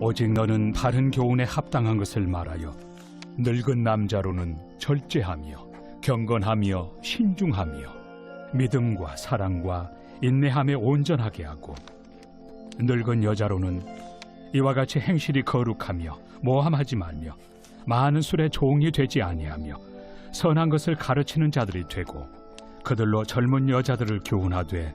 오직 너는 바른 교훈에 합당한 것을 말하여 늙은 남자로는 절제하며 경건하며 신중하며 믿음과 사랑과 인내함에 온전하게 하고 늙은 여자로는 이와 같이 행실이 거룩하며 모함하지 말며 많은 술에 종이 되지 아니하며 선한 것을 가르치는 자들이 되고 그들로 젊은 여자들을 교훈하되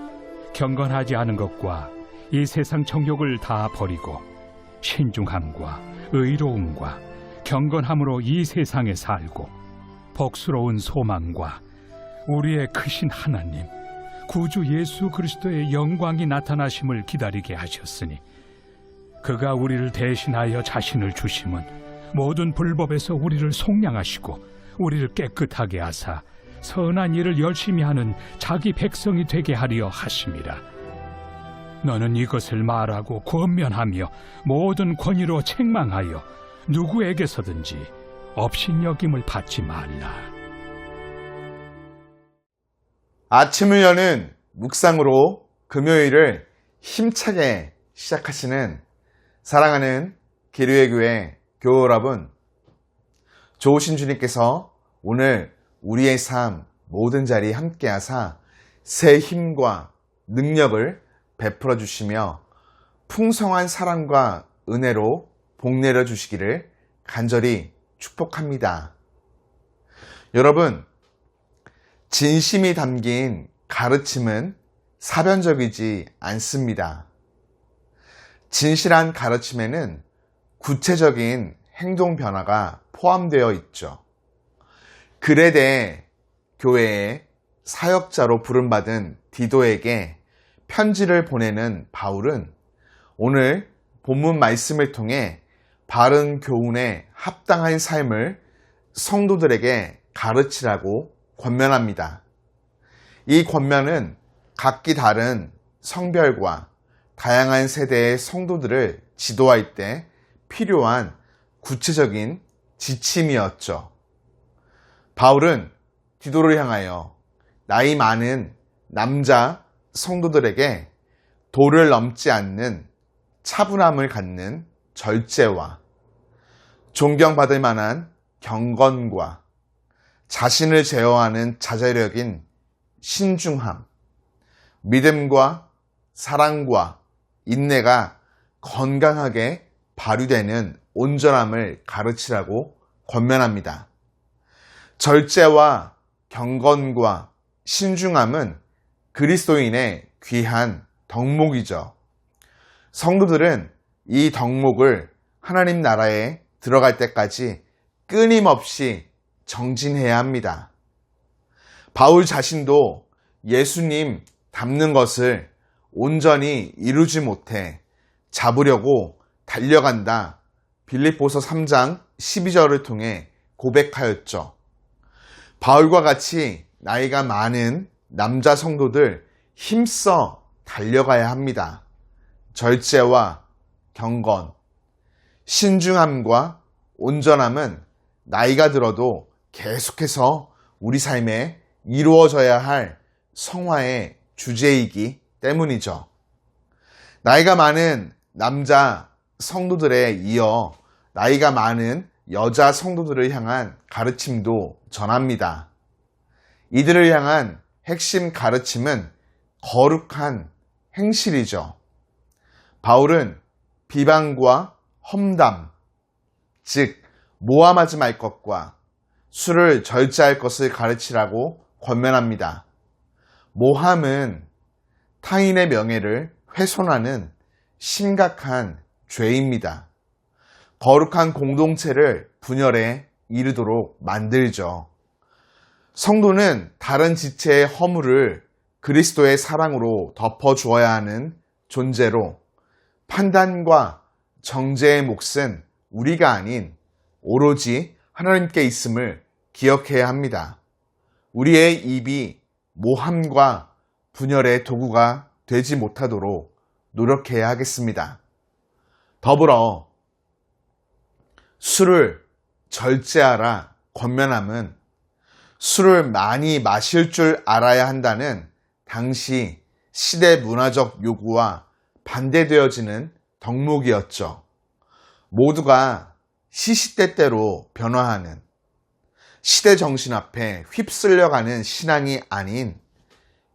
경건하지 않은 것과 이 세상 정욕을 다 버리고 신중함과 의로움과 경건함으로 이 세상에 살고 복스러운 소망과 우리의 크신 하나님 구주 예수 그리스도의 영광이 나타나심을 기다리게 하셨으니 그가 우리를 대신하여 자신을 주심은 모든 불법에서 우리를 속량하시고 우리를 깨끗하게 하사 선한 일을 열심히 하는 자기 백성이 되게 하려 하심이라. 너는 이것을 말하고 권면하며 모든 권위로 책망하여 누구에게서든지 업신여김을 받지 말라. 아침을 여는 묵상으로 금요일을 힘차게 시작하시는 사랑하는 기류의 교회 교우 여러분, 좋으신 주님께서 오늘 우리의 삶 모든 자리 함께 하사 새 힘과 능력을 베풀어 주시며 풍성한 사랑과 은혜로 복 내려 주시기를 간절히 축복합니다. 여러분, 진심이 담긴 가르침은 사변적이지 않습니다. 진실한 가르침에는 구체적인 행동 변화가 포함되어 있죠. 대해 교회의 사역자로 부름받은 디도에게 편지를 보내는 바울은 오늘 본문 말씀을 통해 바른 교훈에 합당한 삶을 성도들에게 가르치라고 권면합니다. 이 권면은 각기 다른 성별과 다양한 세대의 성도들을 지도할 때 필요한 구체적인 지침이었죠. 바울은 디도를 향하여 나이 많은 남자 성도들에게 도를 넘지 않는 차분함을 갖는 절제와 존경받을 만한 경건과 자신을 제어하는 자제력인 신중함, 믿음과 사랑과 인내가 건강하게 발휘되는 온전함을 가르치라고 권면합니다. 절제와 경건과 신중함은 그리스도인의 귀한 덕목이죠. 성도들은 이 덕목을 하나님 나라에 들어갈 때까지 끊임없이 정진해야 합니다. 바울 자신도 예수님 닮는 것을 온전히 이루지 못해 잡으려고 달려간다. 빌립보서 3장 12절을 통해 고백하였죠. 바울과 같이 나이가 많은 남자 성도들 힘써 달려가야 합니다. 절제와 경건, 신중함과 온전함은 나이가 들어도 계속해서 우리 삶에 이루어져야 할 성화의 주제이기 때문이죠. 나이가 많은 남자 성도들에 이어 나이가 많은 여자 성도들을 향한 가르침도 전합니다. 이들을 향한 핵심 가르침은 거룩한 행실이죠. 바울은 비방과 험담, 즉 모함하지 말 것과 술을 절제할 것을 가르치라고 권면합니다. 모함은 타인의 명예를 훼손하는 심각한 죄입니다. 거룩한 공동체를 분열에 이르도록 만들죠. 성도는 다른 지체의 허물을 그리스도의 사랑으로 덮어주어야 하는 존재로 판단과 정죄의 몫은 우리가 아닌 오로지 하나님께 있음을 기억해야 합니다. 우리의 입이 모함과 분열의 도구가 되지 못하도록 노력해야 하겠습니다. 더불어 술을 절제하라 권면함은 술을 많이 마실 줄 알아야 한다는 당시 시대 문화적 요구와 반대되어지는 덕목이었죠. 모두가 시시때때로 변화하는 시대 정신 앞에 휩쓸려가는 신앙이 아닌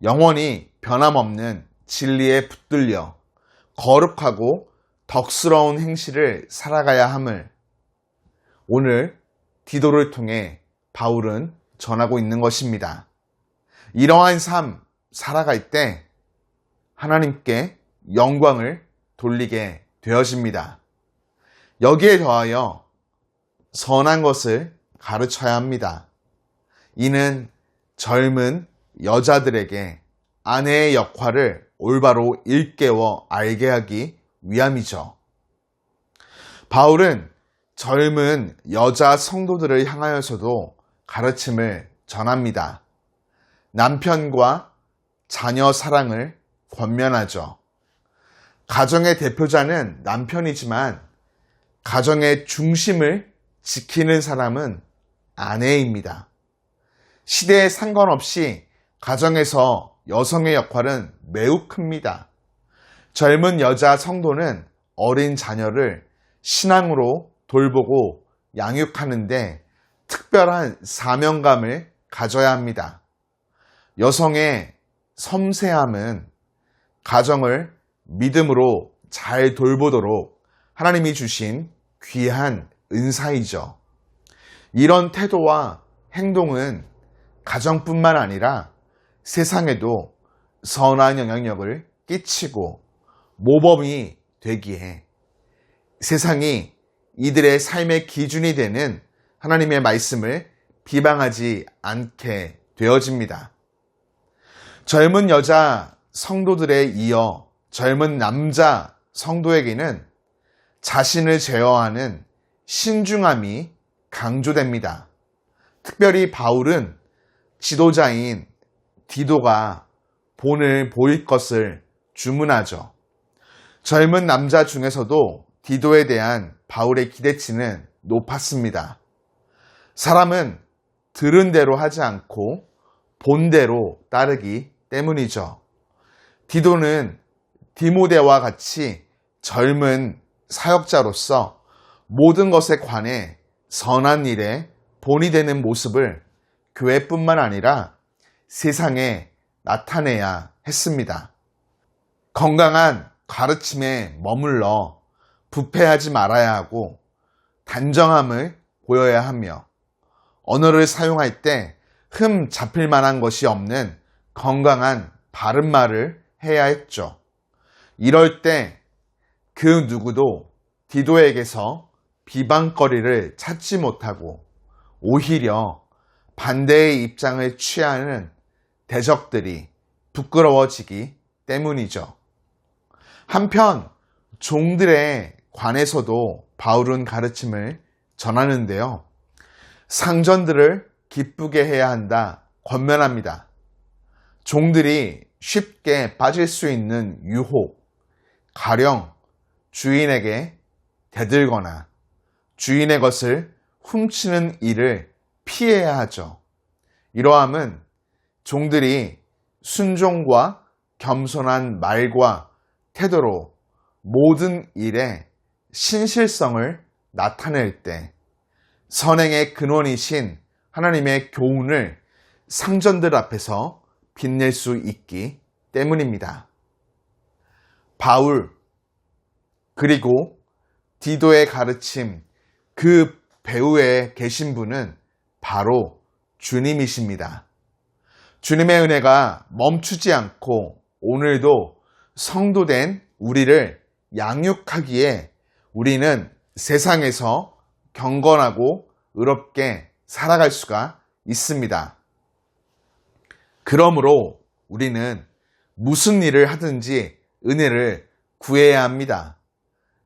영원히 변함없는 진리에 붙들려 거룩하고 덕스러운 행실을 살아가야 함을 오늘 디도를 통해 바울은 전하고 있는 것입니다. 이러한 삶 살아갈 때 하나님께 영광을 돌리게 되어집니다. 여기에 더하여 선한 것을 가르쳐야 합니다. 이는 젊은 여자들에게 아내의 역할을 올바로 일깨워 알게 하기 위함이죠. 바울은 젊은 여자 성도들을 향하여서도 가르침을 전합니다. 남편과 자녀 사랑을 권면하죠. 가정의 대표자는 남편이지만 가정의 중심을 지키는 사람은 아내입니다. 시대에 상관없이 가정에서 여성의 역할은 매우 큽니다. 젊은 여자 성도는 어린 자녀를 신앙으로 돌보고 양육하는데 특별한 사명감을 가져야 합니다. 여성의 섬세함은 가정을 믿음으로 잘 돌보도록 하나님이 주신 귀한 은사이죠. 이런 태도와 행동은 가정뿐만 아니라 세상에도 선한 영향력을 끼치고 모범이 되기에 세상이 이들의 삶의 기준이 되는 하나님의 말씀을 비방하지 않게 되어집니다. 젊은 여자 성도들에 이어 젊은 남자 성도에게는 자신을 제어하는 신중함이 강조됩니다. 특별히 바울은 지도자인 디도가 본을 보일 것을 주문하죠. 젊은 남자 중에서도 디도에 대한 바울의 기대치는 높았습니다. 사람은 들은 대로 하지 않고 본 대로 따르기 때문이죠. 디도는 디모데와 같이 젊은 사역자로서 모든 것에 관해 선한 일에 본이 되는 모습을 교회뿐만 아니라 세상에 나타내야 했습니다. 건강한 가르침에 머물러 부패하지 말아야 하고 단정함을 보여야 하며 언어를 사용할 때 흠 잡힐 만한 것이 없는 건강한 바른 말을 해야 했죠. 이럴 때 그 누구도 디도에게서 비방거리를 찾지 못하고 오히려 반대의 입장을 취하는 대적들이 부끄러워지기 때문이죠. 한편 종들에 관해서도 바울은 가르침을 전하는데요. 상전들을 기쁘게 해야 한다 권면합니다. 종들이 쉽게 빠질 수 있는 유혹, 가령 주인에게 대들거나 주인의 것을 훔치는 일을 피해야 하죠. 이러함은 종들이 순종과 겸손한 말과 태도로 모든 일에 신실성을 나타낼 때 선행의 근원이신 하나님의 교훈을 상전들 앞에서 빛낼 수 있기 때문입니다. 바울, 그리고 디도의 가르침 그 배후에 계신 분은 바로 주님이십니다. 주님의 은혜가 멈추지 않고 오늘도 성도된 우리를 양육하기에 우리는 세상에서 경건하고 의롭게 살아갈 수가 있습니다. 그러므로 우리는 무슨 일을 하든지 은혜를 구해야 합니다.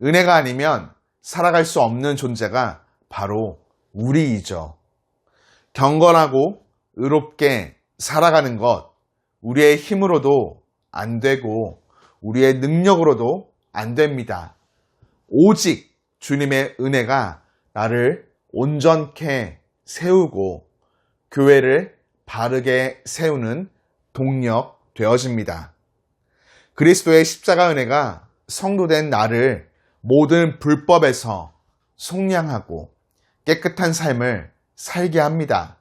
은혜가 아니면 살아갈 수 없는 존재가 바로 우리이죠. 경건하고 의롭게 살아가는 것, 우리의 힘으로도 안 되고, 우리의 능력으로도 안 됩니다. 오직 주님의 은혜가 나를 온전케 세우고, 교회를 바르게 세우는 동력 되어집니다. 그리스도의 십자가 은혜가 성도된 나를 모든 불법에서 속량하고 깨끗한 삶을 살게 합니다.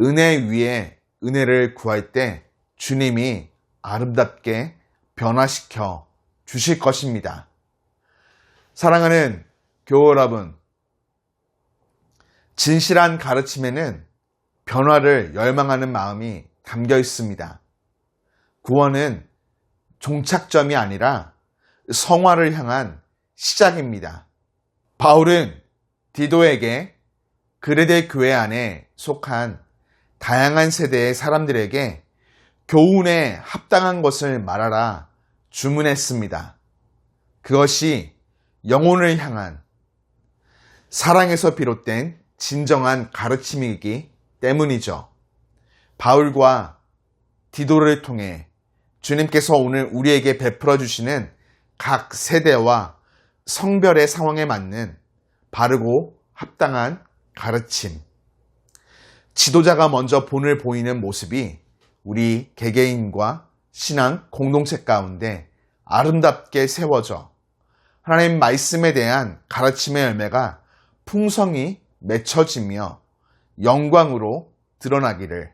은혜 위에 은혜를 구할 때 주님이 아름답게 변화시켜 주실 것입니다. 사랑하는 교우 여러분, 진실한 가르침에는 변화를 열망하는 마음이 담겨 있습니다. 구원은 종착점이 아니라 성화를 향한 시작입니다. 바울은 디도에게 그레데 교회 안에 속한 다양한 세대의 사람들에게 교훈에 합당한 것을 말하라 주문했습니다. 그것이 영혼을 향한 사랑에서 비롯된 진정한 가르침이기 때문이죠. 바울과 디도를 통해 주님께서 오늘 우리에게 베풀어 주시는 각 세대와 성별의 상황에 맞는 바르고 합당한 가르침. 지도자가 먼저 본을 보이는 모습이 우리 개개인과 신앙 공동체 가운데 아름답게 세워져 하나님 말씀에 대한 가르침의 열매가 풍성히 맺혀지며 영광으로 드러나기를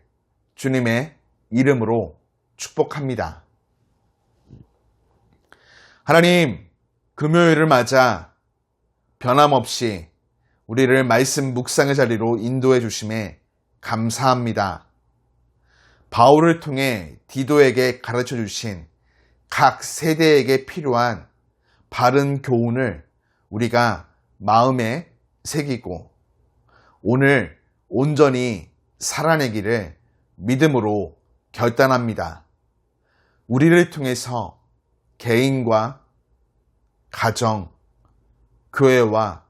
주님의 이름으로 축복합니다. 하나님, 금요일을 맞아 변함없이 우리를 말씀 묵상의 자리로 인도해 주심에 감사합니다. 바울을 통해 디도에게 가르쳐 주신 각 세대에게 필요한 바른 교훈을 우리가 마음에 새기고 오늘 온전히 살아내기를 믿음으로 결단합니다. 우리를 통해서 개인과 가정, 교회와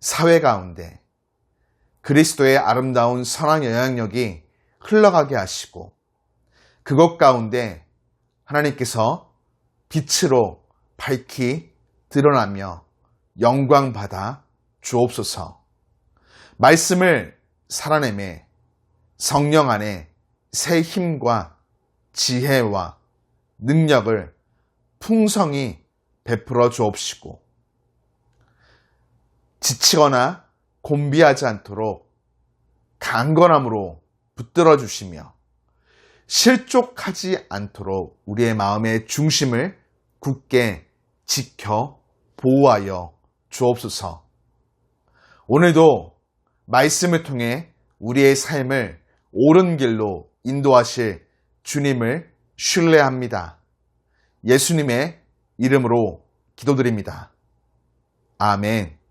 사회 가운데 그리스도의 아름다운 선한 영향력이 흘러가게 하시고 그것 가운데 하나님께서 빛으로 밝히 드러나며 영광 받아 주옵소서. 말씀을 살아내매 성령 안에 새 힘과 지혜와 능력을 풍성히 베풀어 주옵시고 지치거나 곤비하지 않도록 강건함으로 붙들어 주시며 실족하지 않도록 우리의 마음의 중심을 굳게 지켜 보호하여 주옵소서. 오늘도 말씀을 통해 우리의 삶을 옳은 길로 인도하실 주님을 신뢰합니다. 예수님의 이름으로 기도드립니다. 아멘.